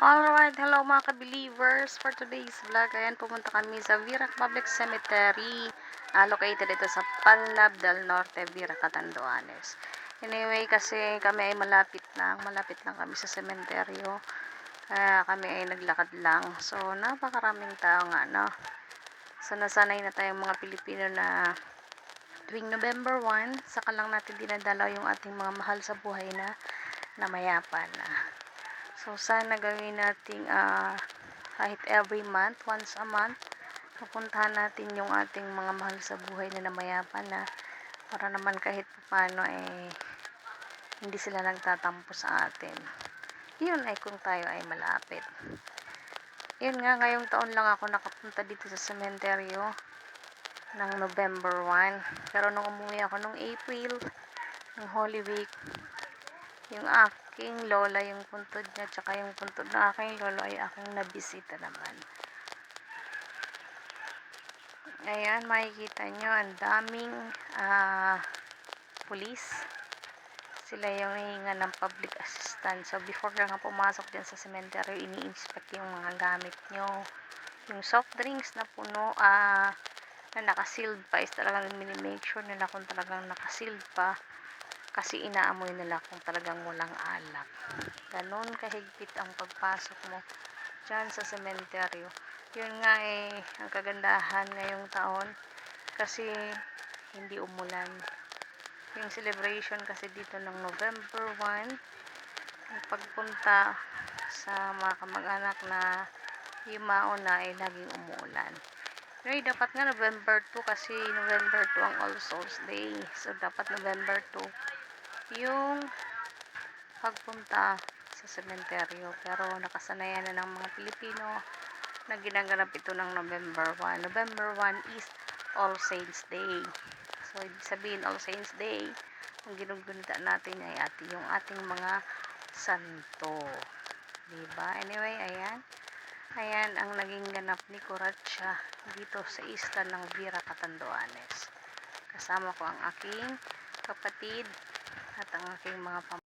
Alright, hello mga ka-believers. For today's vlog, ayan, pumunta kami sa Virac Public Cemetery. ah, located ito sa Panlab del Norte, Virac, Catanduanes. Anyway, kasi kami ay malapit lang. Malapit lang kami sa sementeryo. Kaya kami ay naglakad lang. So, napakaraming tao nga, no? So, nasanay na tayong mga Pilipino na tuwing November 1, saka lang natin dinadalaw yung ating mga mahal sa buhay na namayapan na. So, sana gawin nating ah, kahit every month, once a month, pupuntahan natin yung ating mga mahal sa buhay na namayapan na para naman kahit paano eh hindi sila nagtatampo sa atin. Yun ay kung tayo ay malapit. Yun nga, ngayong taon lang ako nakapunta dito sa sementeryo ng November 1. Pero nung umuwi ako nung April, ng Holy Week, yung aking lola, yung puntod niya, tsaka yung puntod ng aking lolo ay aking nabisita naman. Ayan, makikita nyo, ang daming ah, pulis. Sila yung hihinga ng public assistance. So, before ka nga pumasok dyan sa cemetery, ini-inspect yung mga gamit nyo. Yung soft drinks na puno, ah, na nakasealed pa is talagang mini-make sure nila kung talagang nakasealed pa kasi inaamoy nila kung talagang walang alak. Ganon kahigpit ang pagpasok mo dyan sa sementeryo. Yun nga eh, ang kagandahan ngayong taon kasi hindi umulan. Yung celebration kasi dito ng November 1, ang pagpunta sa mga kamag-anak na yumao na ay laging umuulan. Anyway, dapat nga November 2 kasi November 2 ang All Souls Day. So, dapat November 2 yung pagpunta sa sementeryo. Pero nakasanayan na ng mga Pilipino na ginaganap ito ng November 1. November 1 is All Saints Day. So, sabihin All Saints Day, ang ginugunita natin ay ati yung ating mga santo. Diba? Anyway, ayan. Ayan ang naging ganap ni Kuratsa dito sa isla ng Vira Catanduanes. Kasama ko ang aking kapatid at ang aking mga pam